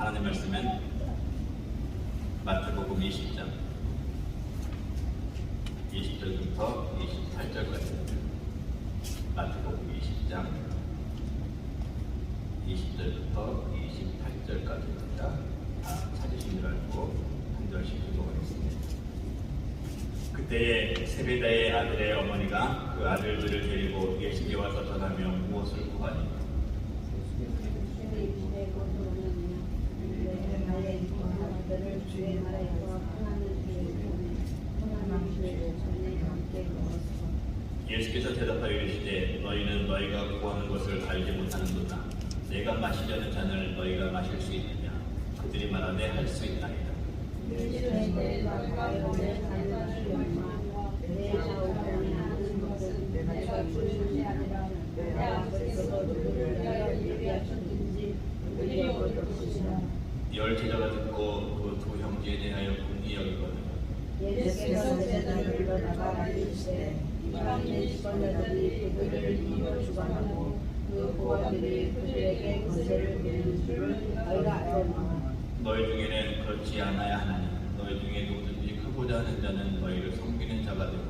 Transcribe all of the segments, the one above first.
하나님 말씀은 마태복음 20장 20절부터 28절까지입니다. 마태복음 20장 20절부터 28절까지입니다. 다 찾으신 줄 알고 한 절씩 읽어보겠습니다. 그때에 세베다의 아들의 어머니가 그 아들들을 데리고 예수께 와서 전하며 무엇을 구하니 예수께서 대답하여 이르시되 너희는 너희가 구하는 것을 알지 못하는도다. 내가 마시려는 잔을 너희가 마실 수 있느냐? 그들이 말하되 할 수 있나이다. 열 제자가 듣고 형제에 대하여 여기거든. 예수께서 제자들을 불러다가 이르시되 이방인의 직원자들이 그들을 이겨 주관하고 그 고아들이 그들에게 권세를 부리는 줄을 너희가 알거니와 너희 중에는 그렇지 않아야 하나니 너희 중에 누구든지 크고자 하는 자는 너희를 섬기는 자가 되고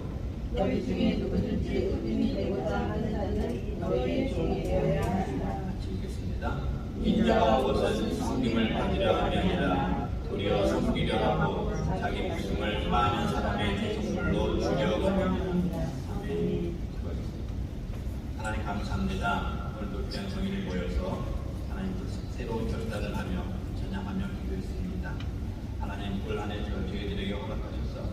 너희 중에 누구든지 의인이 되고자 하는 자는 너희의 종이 되어야 하리라. 읽겠습니다. 인자가 것은 섬김을 받으려 함이 아니라 도리어 섬기려 하고 자기 목숨을 많은 사람의 대속물로 주려고. 하나님 감사합니다. 오늘도 귀한 성인을 모여서 하나님 새로운 결단을 하며 찬양하며 기도했습니다. 하나님 올 한해 저희들에게 허락하셔서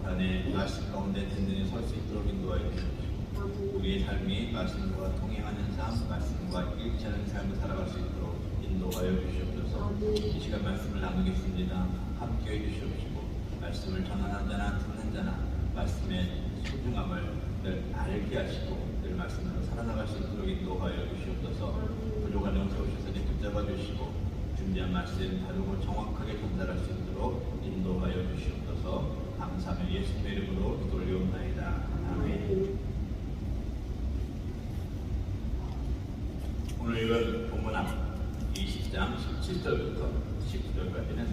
올 한해 말씀 가운데 든든히 설 수 있도록 인도하여 주십시오. 우리의 삶이 말씀과 통행하는 삶, 말씀과 일치하는 삶을 살아갈 수 있도록 인도하여 주시옵소서. 이 시간 말씀을 나누겠습니다. 함께해 주시옵시고 말씀을 전하는 자나 듣는 자나 말씀의 소중함을 늘 알게 하시고 늘 말씀으로 살아나갈 수 있도록 인도하여 주시옵소서. 부족한 영세 오셔서 이제 붙잡아 주시고 준비한 말씀 바르고 정확하게 전달할 수 있도록 인도하여 주시옵소서. 감사하며 예수님의 이름으로 기도 올리옵나이다. 아멘. 오늘 읽은 본문함 20장 17절부터 19절까지는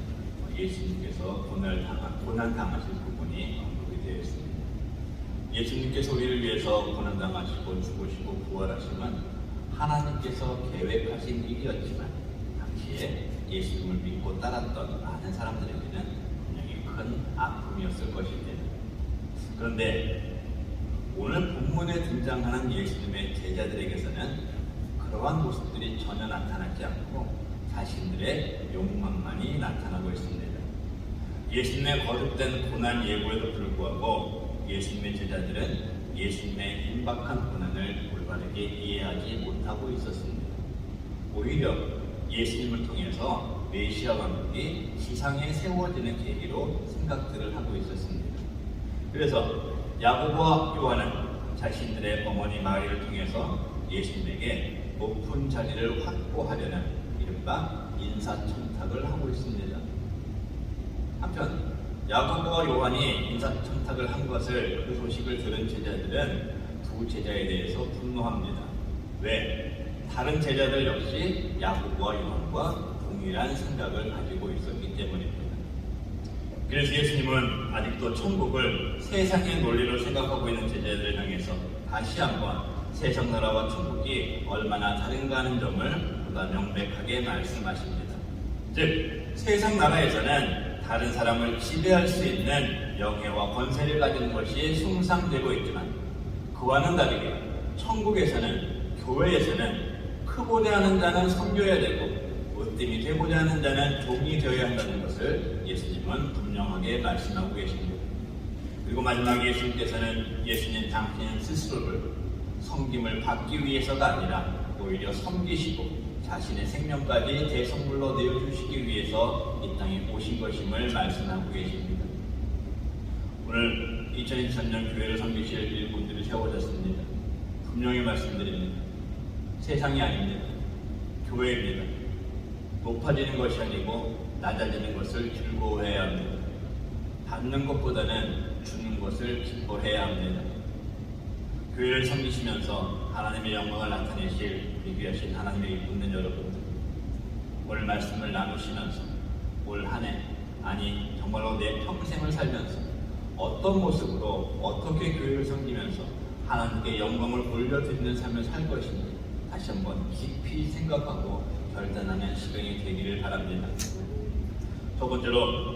예수님께서 고난 당한 고난 당하실 부분이 언급이 되어 있습니다. 예수님께서 우리를 위해서 고난 당하시고 죽으시고 부활하심은 하나님께서 계획하신 일이었지만 당시에 예수님을 믿고 따랐던 많은 사람들에게는 분명히 큰 아픔이었을 것입니다. 그런데 오늘 본문에 등장하는 예수님의 제자들에게서는 그러한 모습들이 전혀 나타나지 않고 자신들의 욕망만이 나타나고 있습니다. 예수님의 거듭된 고난 예고에도 불구하고 예수님의 제자들은 예수님의 임박한 고난을 올바르게 이해하지 못하고 있었습니다. 오히려 예수님을 통해서 메시아 왕국이 시상에 세워지는 계기로 생각들을 하고 있었습니다. 그래서 야고보와 요한은 자신들의 어머니 마리를 통해서 예수님에게 높은 자리를 확보하려는 이른바 인사청탁을 하고 있습니다. 한편 야고보와 요한이 인사청탁을 한 것을 그 소식을 들은 제자들은 두 제자에 대해서 분노합니다. 왜? 다른 제자들 역시 야고보와 요한과 동일한 생각을 가지고 있었기 때문입니다. 그래서 예수님은 아직도 천국을 세상의 논리로 생각하고 있는 제자들을 향해서 다시 한번 세상 나라와 천국이 얼마나 다른가 하는 점을 보다 명백하게 말씀하십니다. 즉, 세상 나라에서는 다른 사람을 지배할 수 있는 명예와 권세를 가지는 것이 숭상되고 있지만 그와는 다르게 천국에서는 교회에서는 크고자 하는 자는 섬겨야 되고 으뜸이 되고자 하는 자는 종이 되어야 한다는 것을 예수님은 분명하게 말씀하고 계십니다. 그리고 마지막에 예수님께서는 예수님 당신 스스로를 섬김을 받기 위해서가 아니라 오히려 섬기시고 자신의 생명까지 대성물로 내어주시기 위해서 이 땅에 오신 것임을 말씀하고 계십니다. 오늘 2023년 교회를 섬기실 일꾼들이 세워졌습니다. 분명히 말씀드립니다. 세상이 아닙니다. 교회입니다. 높아지는 것이 아니고 낮아지는 것을 즐거워해야 합니다. 받는 것보다는 주는 것을 기뻐해야 합니다. 교회를 섬기시면서 하나님의 영광을 나타내실 우리 귀하신 하나님의 있는 여러분들 오늘 말씀을 나누시면서 올 한 해 아니 정말로 내 평생을 살면서 어떤 모습으로 어떻게 교회를 섬기면서 하나님께 영광을 올려드리는 삶을 살 것인지 다시 한번 깊이 생각하고 결단하는 시간이 되기를 바랍니다. 첫 번째로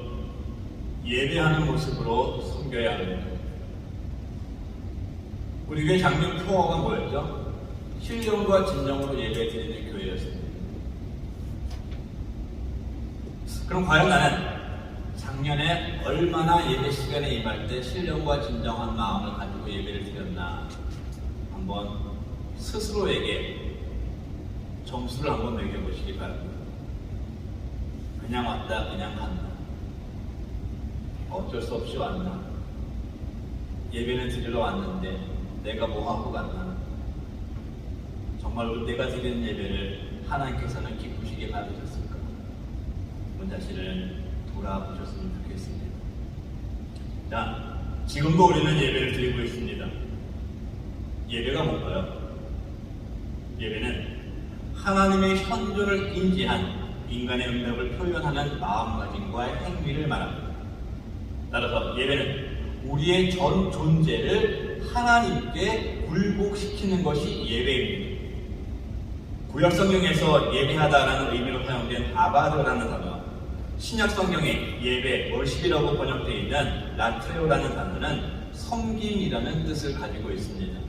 예배하는 모습으로 섬겨야 합니다. 우리 교회 작년 표어가 뭐였죠? 신령과 진정으로 예배 드리는 교회였습니다. 그럼 과연 나는 작년에 얼마나 예배 시간에 임할 때 신령과 진정한 마음을 가지고 예배를 드렸나 한번 스스로에게 점수를 한번 매겨보시기 바랍니다. 그냥 왔다 그냥 간다. 어쩔 수 없이 왔나? 예배는 드리러 왔는데 내가 뭐 하고 갔나? 정말로 내가 드리는 예배를 하나님께서는 기쁘시게 받으셨을까? 본 자신을 돌아보셨으면 좋겠습니다. 자, 지금도 우리는 예배를 드리고 있습니다. 예배가 뭔가요? 예배는 하나님의 현존을 인지한 인간의 응답을 표현하는 마음가짐과 행위를 말합니다. 따라서 예배는 우리의 전 존재를 하나님께 굴복시키는 것이 예배입니다. 구약 성경에서 예배하다라는 의미로 사용된 아바드라는 단어, 신약 성경에 예배, 월십이라고 번역되어 있는 라트레오라는 단어는 섬김이라는 뜻을 가지고 있습니다.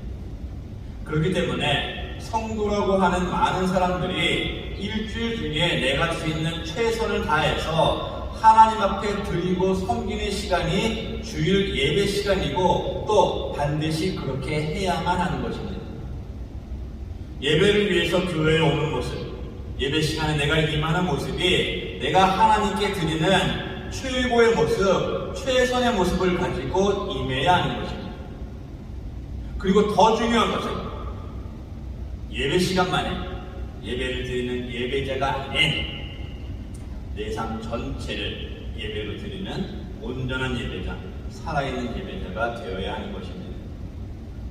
그렇기 때문에 성도라고 하는 많은 사람들이 일주일 중에 내가 할수 있는 최선을 다해서 하나님 앞에 드리고 섬기는 시간이 주일 예배 시간이고 또 반드시 그렇게 해야만 하는 것입니다. 예배를 위해서 교회에 오는 모습, 예배 시간에 내가 임하는 모습이 내가 하나님께 드리는 최고의 모습, 최선의 모습을 가지고 임해야 하는 것입니다. 그리고 더 중요한 것은 예배 시간만에 예배를 드리는 예배자가 아닌 내삶 전체를 예배로 드리는 온전한 예배자, 살아있는 예배자가 되어야 하는 것입니다.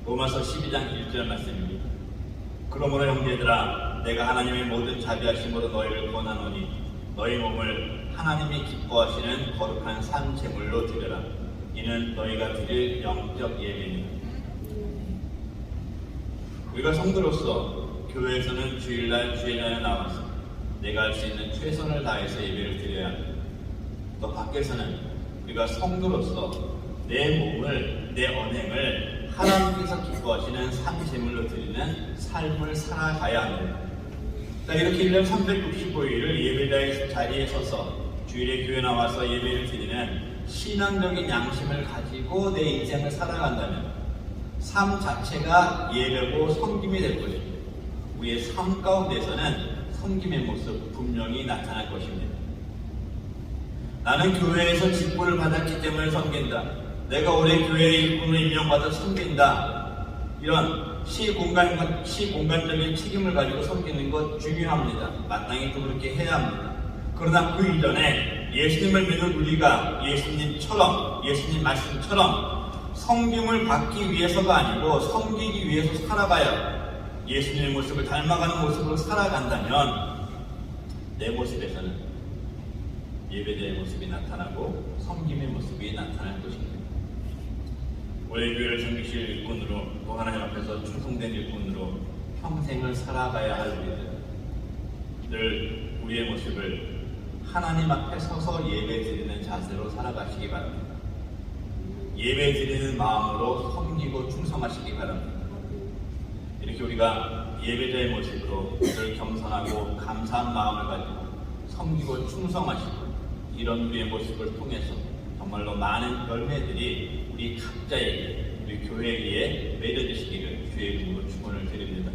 로마서 12장 1절 말씀입니다. 그러므로 형제들아 내가 하나님의 모든 자비하심으로 너희를 권하노니 너희 몸을 하나님이 기뻐하시는 거룩한 산 제물로 드려라 이는 너희가 드릴 영적 예배니라 우리가 성도로서 교회에서는 주일날 주일날에 나와서 내가 할 수 있는 최선을 다해서 예배를 드려야 합니다. 또 밖에서는 우리가 성도로서 내 몸을 내 언행을 하나님께서 기뻐하시는 산 제물로 드리는 삶을 살아가야 합니다. 자, 이렇게 1년 365일을 예배자의 자리에 서서 주일에 교회 나와서 예배를 드리는 신앙적인 양심을 가지고 내 인생을 살아간다면 삶 자체가 예배고 섬김이 될 것입니다. 우리의 삶 가운데서는 섬김의 모습 분명히 나타날 것입니다. 나는 교회에서 직분을 받았기 때문에 섬긴다. 내가 올해 교회 일꾼으로 임명받아 섬긴다. 이런 시공간, 시공간적인 책임을 가지고 섬기는 것 중요합니다. 마땅히 또 그렇게 해야 합니다. 그러나 그 이전에 예수님을 믿는 우리가 예수님처럼, 예수님 말씀처럼 섬김을 받기 위해서가 아니고 섬기기 위해서 살아가야 예수님의 모습을 닮아가는 모습으로 살아간다면 내 모습에서는 예배자의 모습이 나타나고 섬김의 모습이 나타날 것입니다. 올해 교회를 섬기실 일꾼으로 또 하나님 앞에서 충성된 일꾼으로 평생을 살아가야 할 우리들 늘 우리의 모습을 하나님 앞에 서서 예배 드리는 자세로 살아가시기 바랍니다. 예배 드리는 마음으로 섬기고 충성하시기 바랍니다. 이렇게 우리가 예배자의 모습으로 늘 겸손하고 감사한 마음을 가지고 섬기고 충성하시고 이런 우리의 모습을 통해서 정말로 많은 열매들이 우리 각자에게 우리 교회에 맺어지시기를 주의 이름으로 축원을 드립니다.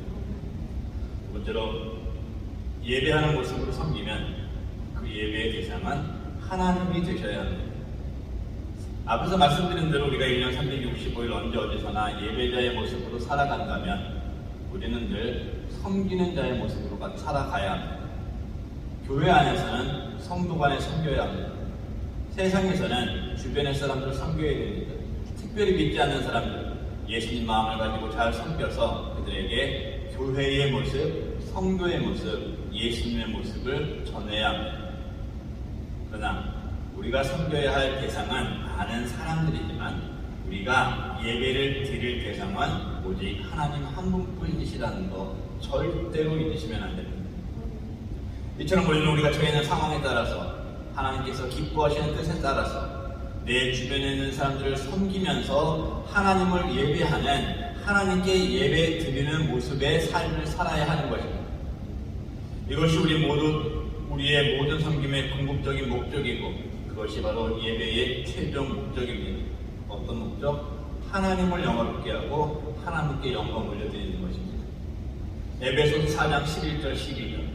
두 번째로 예배하는 모습으로 섬기면 그 예배의 대상은 하나님이 되셔야 합니다. 앞에서 말씀드린 대로 우리가 1년 365일 언제 어디서나 예배자의 모습으로 살아간다면 우리는 늘 섬기는 자의 모습으로 살아가야 합니다. 교회 안에서는 성도 간에 섬겨야 합니다. 세상에서는 주변의 사람들을 섬겨야 됩니다. 특별히 믿지 않는 사람들, 예수님 마음을 가지고 잘 섬겨서 그들에게 교회의 모습, 성도의 모습, 예수님의 모습을 전해야 합니다. 그러나 우리가 섬겨야 할 대상은 많은 사람들이지만 우리가 예배를 드릴 대상은 오직 하나님 한 분뿐이시라는 거 절대로 잊으시면 안 됩니다. 이처럼 우리는 우리가 처해 있는 상황에 따라서 하나님께서 기뻐하시는 뜻에 따라서 내 주변에 있는 사람들을 섬기면서 하나님을 예배하는 하나님께 예배 드리는 모습의 삶을 살아야 하는 것입니다. 이것이 우리 모두 우리의 모든 섬김의 궁극적인 목적이고 그것이 바로 예배의 최종 목적입니다. 어떤 목적? 하나님을 영화롭게 하고 하나님께 영광 올려드리는 것입니다. 에베소서 4장 11절 12절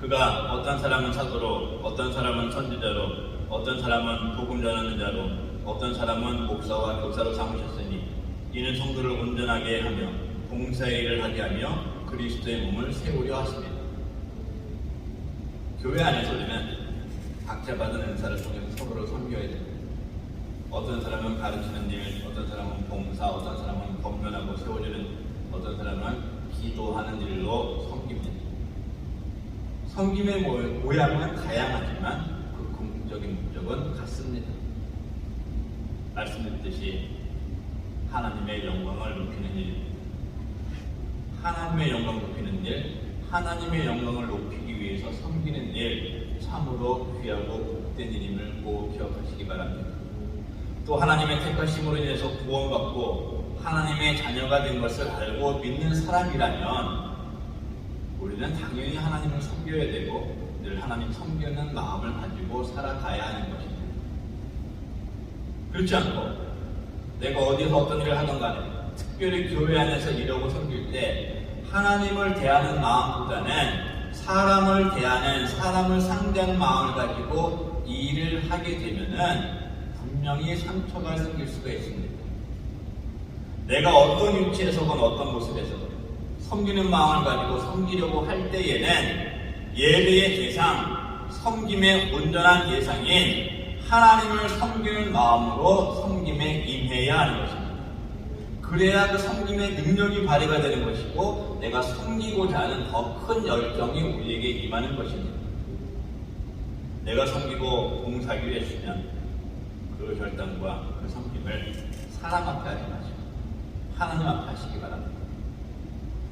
그가 어떤 사람은 사도로 어떤 사람은 선지자로 어떤 사람은 복음 전하는 자로 어떤 사람은 목사와 교사로 삼으셨으니 이는 성도를 온전하게 하며 봉사의 일을 하게 하며 그리스도의 몸을 세우려 하십니다. 교회 안에서 우리는 각자 받은 은사를 통해서 서로를 섬겨야 됩니다. 어떤 사람은 가르치는 일, 어떤 사람은 봉사, 어떤 사람은 건면하고 세워주는, 어떤 사람은 기도하는 일로 섬깁니다. 섬김의 모- 모양은 다양하지만 그 궁극적인 목적은 같습니다. 말씀드렸듯이 하나님의 영광을 높이는 일입니다. 하나님의 영광 높이는 일, 하나님의 영광을 높이기 위해서 섬기는 일, 참으로 귀하고 복된 일임을 꼭 기억하시기 바랍니다. 또 하나님의 택하심으로 인해서 구원받고 하나님의 자녀가 된 것을 알고 믿는 사람이라면 우리는 당연히 하나님을 섬겨야 되고 늘 하나님 섬기는 마음을 가지고 살아가야 하는 것입니다. 그렇지 않고 내가 어디서 어떤 일을 하든 간에 특별히 교회 안에서 일하고 섬길 때 하나님을 대하는 마음보다는 사람을 대하는 사람을 상대하는 마음을 가지고 이 일을 하게 되면은 분명히 상처가 생길 수가 있습니다. 내가 어떤 위치에서건 어떤 모습에서건 섬기는 마음을 가지고 섬기려고 할 때에는 예배의 대상, 섬김의 온전한 대상인 하나님을 섬기는 마음으로 섬김에 임해야 하는 것입니다. 그래야 그 섬김의 능력이 발휘가 되는 것이고 내가 섬기고자 하는 더 큰 열정이 우리에게 임하는 것입니다. 내가 섬기고 봉사하기로 했으면 그 결단과 그 섬김을 사람 앞에 하지 마시고 하나님 앞에 하시기 바랍니다.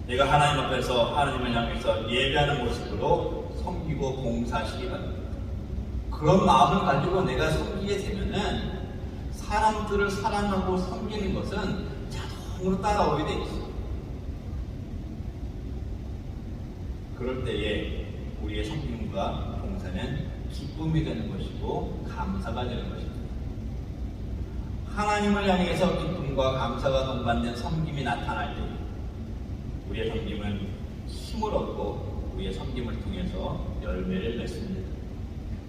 내가 하나님 앞에서 하나님을 향해서 예배하는 모습으로 섬기고 봉사하시기 바랍니다. 그런 마음을 가지고 내가 섬기게 되면은 사람들을 사랑하고 섬기는 것은 자동으로 따라오게 돼 있어. 그럴 때에 우리의 섬김과 봉사는 기쁨이 되는 것이고 감사가 되는 것입니다. 하나님을 향해서 기쁨과 감사가 동반된 섬김이 나타날 때 우리의 섬김은 힘을 얻고 우리의 섬김을 통해서 열매를 맺습니다.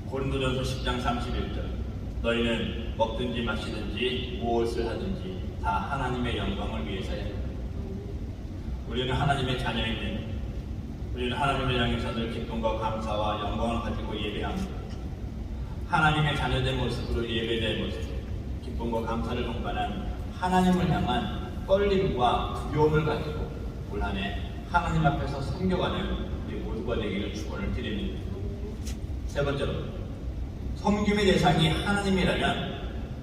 고린도전서 10장 31절 너희는 먹든지 마시든지 무엇을 하든지 다 하나님의 영광을 위해서야 한다. 우리는 하나님의 자녀입니다. 우리는 하나님을 향해서 늘 기쁨과 감사와 영광을 가지고 예배합니다. 하나님의 자녀된 모습으로 예배된 모습, 기쁨과 감사를 동반한 하나님을 향한 떨림과 두려움을 가지고 올 한해 하나님 앞에서 섬겨가는 우리 모두가 되기를 축원을 드립니다. 세 번째로 섬김의 대상이 하나님이라면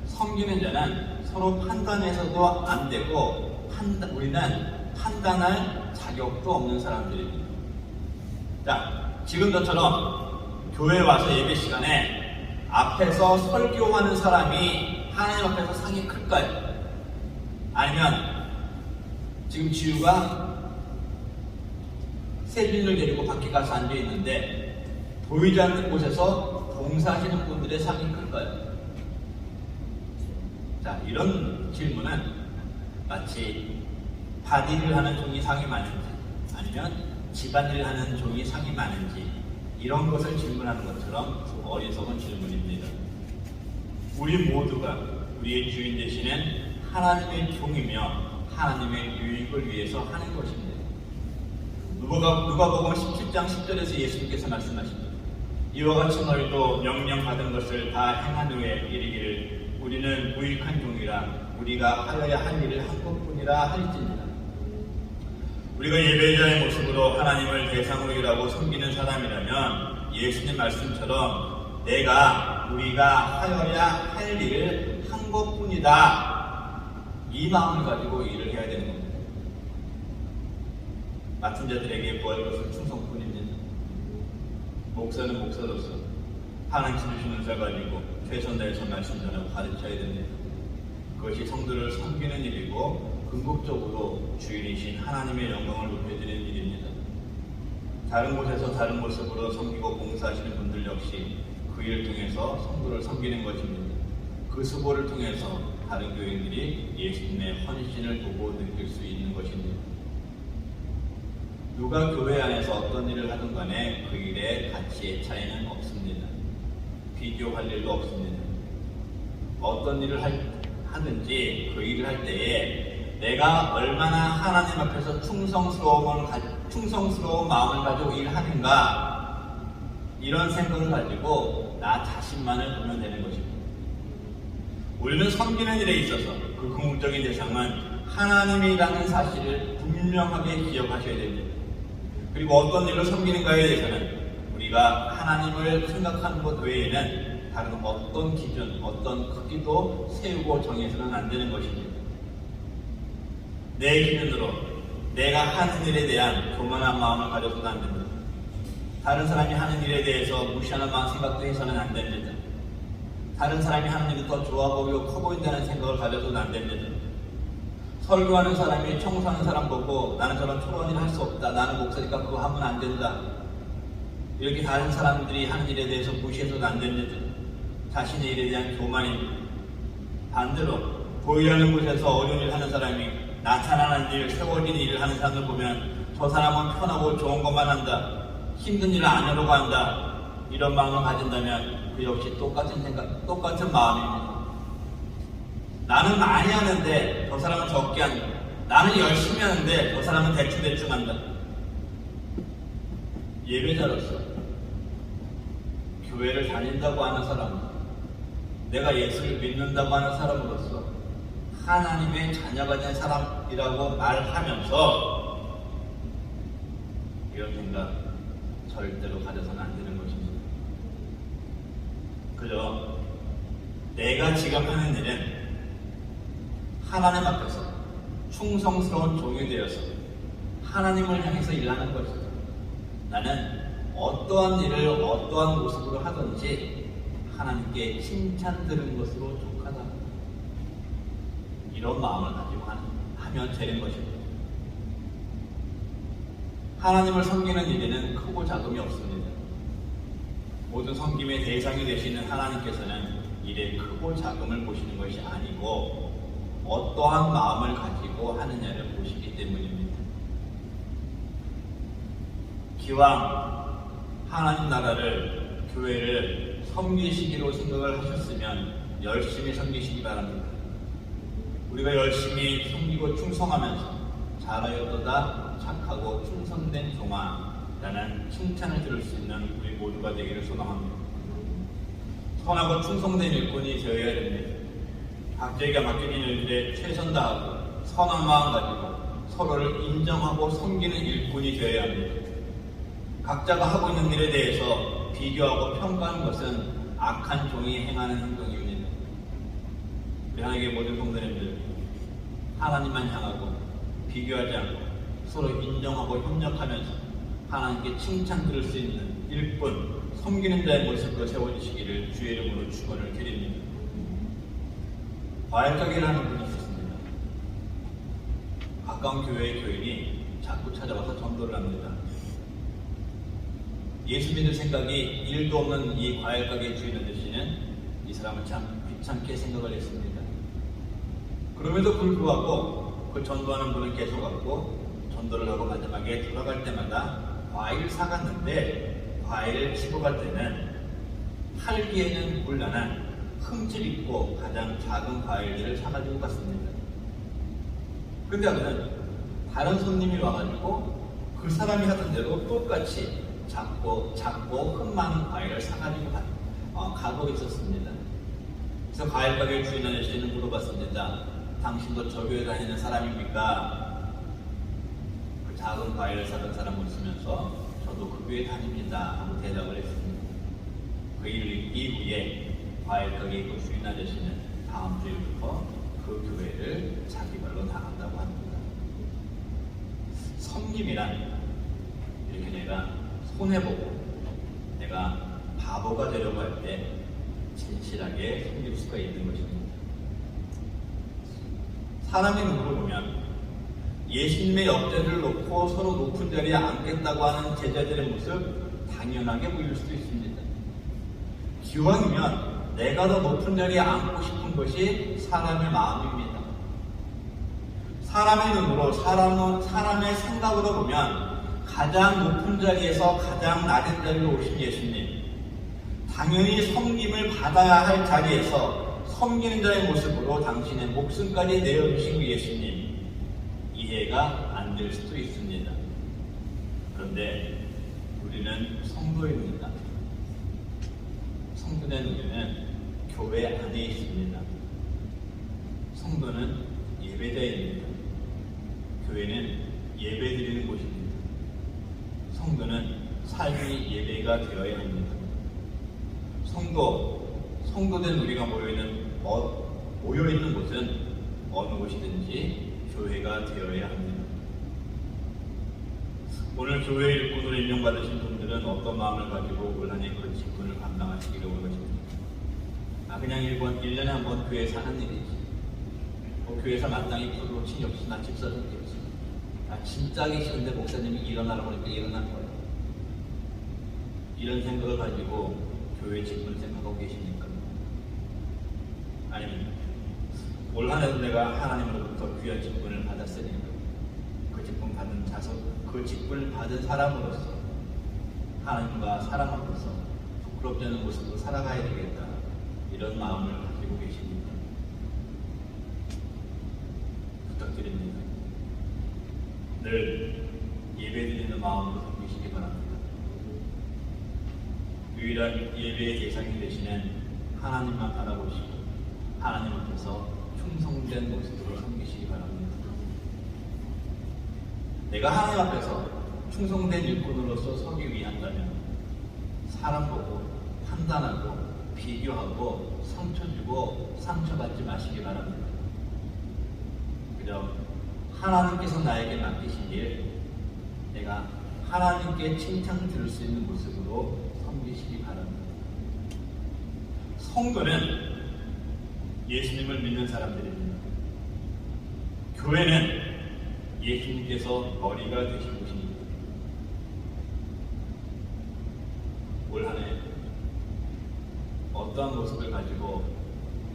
섬기는 자는 서로 판단해서도 안 되고 판단, 우리는 판단할 자격도 없는 사람들입니다. 자, 지금 저처럼 교회 와서 예배 시간에 앞에서 설교하는 사람이 하나님 앞에서 상이 클까요? 아니면 지금 지우가 세빈을 데리고 밖에 가서 앉아 있는데 보이지 않는 곳에서 봉사하시는 분들의 상이 클까요? 자, 이런 질문은 마치 바디를 하는 종이 상이 많은지 아니면 집안일을 하는 종이 상이 많은지 이런 것을 질문하는 것처럼 어리석은 질문입니다. 우리 모두가 우리의 주인 되시는 하나님의 종이며 하나님의 유익을 위해서 하는 것입니다. 누가가 누가복음 17장 10절에서 예수님께서 말씀하십니다. 이와 같이 너희도 명령받은 것을 다 행한 후에 이르기를 우리는 무익한 종이라 우리가 하여야 할 일을 한 것뿐이라 할지니라. 우리가 예배자의 모습으로 하나님을 대상으로 일하고 섬기는 사람이라면 예수님 말씀처럼 내가 우리가 하여야 할 일을 한 것뿐이다. 이 마음을 가지고 일을 해야 되는 겁니다. 맡은 자들에게 구할 것은 충성뿐입니다. 목사는 목사로서 하나님 주시는 자 가지고 최선 다해서 말씀 전하고 가르쳐야 됩니다. 그것이 성도를 섬기는 일이고 궁극적으로 주인이신 하나님의 영광을 높여드리는 일입니다. 다른 곳에서 다른 모습으로 섬기고 봉사하시는 분들 역시 그 일을 통해서 성도를 섬기는 것입니다. 그 수고를 통해서 다른 교인들이 예수님의 헌신을 보고 느낄 수 있는 것입니다. 누가 교회 안에서 어떤 일을 하든 간에 그 일에 가치의 차이는 없습니다. 비교할 일도 없습니다. 어떤 일을 할- 하든지 그 일을 할 때에 내가 얼마나 하나님 앞에서 충성스러움을 가, 충성스러운 마음을 가지고 일하는가 이런 생각을 가지고 나 자신만을 보면 되는 것입니다. 우리는 섬기는 일에 있어서 그 궁극적인 대상은 하나님이라는 사실을 분명하게 기억하셔야 됩니다. 그리고 어떤 일로 섬기는가에 대해서는 우리가 하나님을 생각하는 것 외에는 다른 어떤 기준, 어떤 크기도 세우고 정해서는 안 되는 것입니다. 내 기준으로 내가 하는 일에 대한 교만한 마음을 가져서는 안 됩니다. 다른 사람이 하는 일에 대해서 무시하는 마음 생각도 해서는 안 됩니다. 다른 사람이 하는 일이 더 좋아 보이고 커 보인다는 생각을 가져서는 안 됩니다. 설교하는 사람이 청소하는 사람 보고 나는 저런 토론을 할 수 없다. 나는 목사니까 그거 하면 안 된다. 이렇게 다른 사람들이 하는 일에 대해서 무시해서는 안 됩니다. 자신의 일에 대한 교만입니다. 반대로 보이려는 곳에서 어려운 일을 하는 사람이 나타나는 일, 세워진 일을 하는 사람을 보면 저 사람은 편하고 좋은 것만 한다. 힘든 일을 안 하려고 한다. 이런 마음을 가진다면 그 역시 똑같은 생각, 똑같은 마음입니다. 나는 많이 하는데 저 사람은 적게 한다. 나는 열심히 하는데 저 사람은 대충대충 한다. 예배자로서 교회를 다닌다고 하는 사람, 내가 예수를 믿는다고 하는 사람으로서 하나님의 자녀가 된 사람이라고 말하면서 이런 생각 절대로 가져서는 안 되는 것입니다. 그저 내가 지금 하는 일은 하나님 앞에서 충성스러운 종이 되어서 하나님을 향해서 일하는 것이다. 나는 어떠한 일을 어떠한 모습으로 하든지 하나님께 칭찬 들은 것으로 족하다. 이런 마음을 가지고 하면 되는 것입니다. 하나님을 섬기는 일에는 크고 작음이 없습니다. 모든 섬김의 대상이 되시는 하나님께서는 일의 크고 작음을 보시는 것이 아니고 어떠한 마음을 가지고 하느냐를 보시기 때문입니다. 기왕 하나님 나라를 교회를 섬기시기로 생각을 하셨으면 열심히 섬기시기 바랍니다. 우리가 열심히 섬기고 충성하면서 잘하였도다 착하고 충성된 종아라는 칭찬을 들을 수 있는 우리 모두가 되기를 소망합니다. 선하고 충성된 일꾼이 되어야 됩니다. 각자에게 맡겨진 일들에 최선 다하고 선한 마음 가지고 서로를 인정하고 섬기는 일꾼이 되어야 합니다. 각자가 하고 있는 일에 대해서 비교하고 평가하는 것은 악한 종이 행하는 행동입니다. 우리 하나님의 모든 성도님들 하나님만 향하고 비교하지 않고 서로 인정하고 협력하면서 하나님께 칭찬 들을 수 있는 일꾼 섬기는 자의 모습으로 세워주시기를 주의 이름으로 축원을 드립니다. 과일 가게를 하는 분이 있었습니다. 가까운 교회의 교인이 자꾸 찾아와서 전도를 합니다. 예수 믿을 생각이 일도 없는 이 과일 가게 주인 아저씨는 이 사람을 참 귀찮게 생각을 했습니다. 그럼에도 불구하고 그 전도하는 분을 계속 왔고 전도를 하고 마지막에 돌아갈 때마다 과일을 사갔는데 과일을 집어 갈 때는 팔기에는 곤란한 흠집 있고 가장 작은 과일들을 사가지고 갔습니다. 근데 오늘 다른 손님이 와가지고 그 사람이 하던 대로 똑같이 작고 작고 흠 많은 과일을 사가지고 가, 어, 가고 있었습니다. 그래서 과일 가게 주인 아저씨는 물어봤습니다. 당신도 저 교회 다니는 사람입니까? 그 작은 과일을 사던 사람을 쓰면서 저도 그 교회 다닙니다 하고 대답을 했습니다. 그 일 이후에 과일 가게 그 주인 아저씨는 다음 주일부터 그 교회를 자기 말로 나간다고 합니다. 섬김이란 이렇게 내가 손해보고 내가 바보가 되려고 할 때 진실하게 섬길 수가 있는 것입니다. 사람의 눈으로 보면 예수님의 옆자리를 놓고 서로 높은 자리에 앉겠다고 하는 제자들의 모습 당연하게 보일 수도 있습니다. 기왕이면 내가 더 높은 자리에 앉고 싶은 것이 사람의 마음입니다. 사람의 눈으로 사람, 사람의 생각으로 보면 가장 높은 자리에서 가장 낮은 자리로 오신 예수님 당연히 섬김을 받아야 할 자리에서 섬기는 자의 모습으로 당신의 목숨까지 내어주신 그 예수님 이해가 안 될 수도 있습니다. 그런데 우리는 성도입니다. 성도된 우리는 교회 안에 있습니다. 성도는 예배자입니다. 교회는 예배드리는 곳입니다. 성도는 삶이 예배가 되어야 합니다. 성도, 성도된 우리가 모여있는, 어, 모여있는 곳은 어느 곳이든지 교회가 되어야 합니다. 오늘 교회 일꾼으로 임명받으신 분들은 어떤 마음을 가지고 올 한해 그 직분을 감당하시기를 원하십니까? 아, 그냥 일본 1년에 한 번 교회 사는 일이지. 뭐 교회에서 마땅히 프로치 역시 나 집사님이지. 아, 진짜 하기 싫은데 목사님이 일어나라고 하니까 일어날 거예요. 이런 생각을 가지고 교회 직분을 생각하고 계십니까? 아닙니다. 올 한해도 내가 하나님으로부터 귀한 직분을 받았으니까 그 직분 받은 자석, 그 직분을 받은 사람으로서 하나님과 사랑하면서 부끄럽지 않은 모습으로 살아가야 되겠다 이런 마음을 가지고 계십니까? 부탁드립니다. 늘 예배드리는 마음으로 섬기시기 바랍니다. 유일한 예배의 대상이 되시는 하나님만 바라보시고 하나님 앞에서 충성된 모습으로 섬기시기 바랍니다. 내가 하나님 앞에서 충성된 일꾼으로서 서기 위한다면 사람 보고 판단하고 비교하고 상처 주고 상처받지 마시기 바랍니다. 그저 하나님께서 나에게 맡기신 일 내가 하나님께 칭찬 들을 수 있는 모습으로 섬기시기 바랍니다. 성도는 예수님을 믿는 사람들입니다. 교회는 예수님께서 머리가 되신 곳입니다. 올 한 해 어떠한 모습을 가지고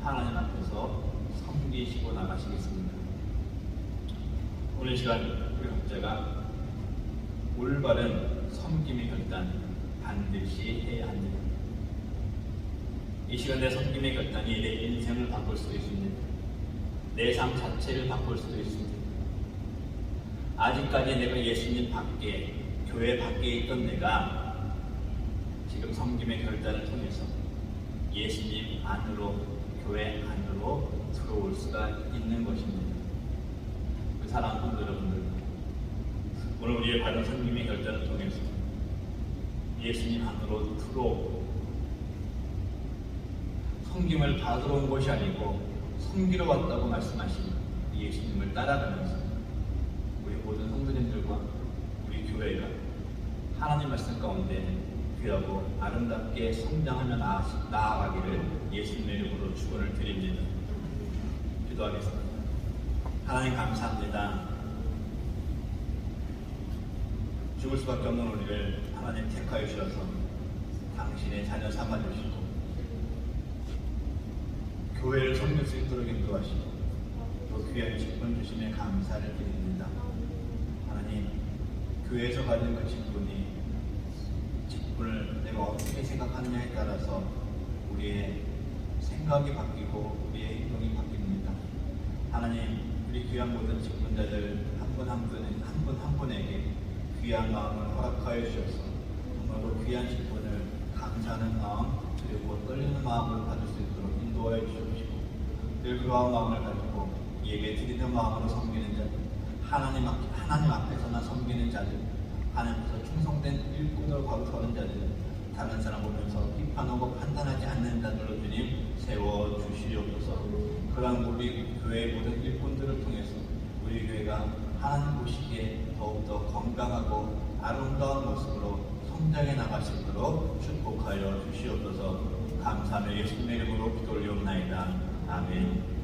하나님 앞에서 섬기시고 나가시겠습니까? 오늘 시간 우리 각자가 올바른 섬김의 결단 반드시 해야 합니다. 이 시간 내 섬김의 결단이 내 인생을 바꿀 수도 있습니다. 내 삶 자체를 바꿀 수도 있습니다. 아직까지 내가 예수님 밖에, 교회 밖에 있던 내가 지금 섬김의 결단을 통해서 예수님 안으로, 교회 안으로 들어올 수가 있는 것입니다. 그 사랑하는 여러분들, 오늘 우리의 받은 섬김의 결단을 통해서 예수님 안으로 들어오고 섬김을 받으러 온 것이 아니고 섬기러 왔다고 말씀하신 예수님을 따라가면서 우리 모든 성도님들과 우리 교회가 하나님 말씀 가운데 귀하고 아름답게 성장하며 나아- 나아가기를 예수님의 이름으로 축원을 드립니다. 기도하겠습니다. 하나님 감사합니다. 죽을 수밖에 없는 우리를 하나님 택하여 주셔서 당신의 자녀 삼아 주시고 교회를 섬길 수 있도록 인도하시고 또 귀한 직분 주심에 감사를 드립니다. 하나님 교회에서 받은 그 직분이 직분을 내가 어떻게 생각하느냐에 따라서 우리의 생각이 바뀌고 우리의 행동이 바뀝니다. 하나님 우리 귀한 모든 직분자들 한 분 한 분 한 분 한 분에게 귀한 마음을 허락하여 주셔서 정말로 귀한 직분을 감사하는 마음 그리고 떨리는 마음을 받을 수 있도록 인도하여 주시옵시고 늘 그러한 마음을 가지고 예배 드리는 마음으로 섬기는 자 하나님 앞 하나님 앞에서만 섬기는 자들, 하나님께서 충성된 일꾼으로 거룩하는 자들, 다른 사람 보면서 비판하고 판단하지 않는 자들로 주님 세워 주시옵소서. 그러한 우리 교회 모든 일꾼들을 통해서 우리 교회가 하나님 보시기에 더욱더 건강하고 아름다운 모습으로 성장해 나갈 수 있도록 축복하여 주시옵소서 감사하며 예수님의 이름으로 기도 올리옵나이다. 아멘.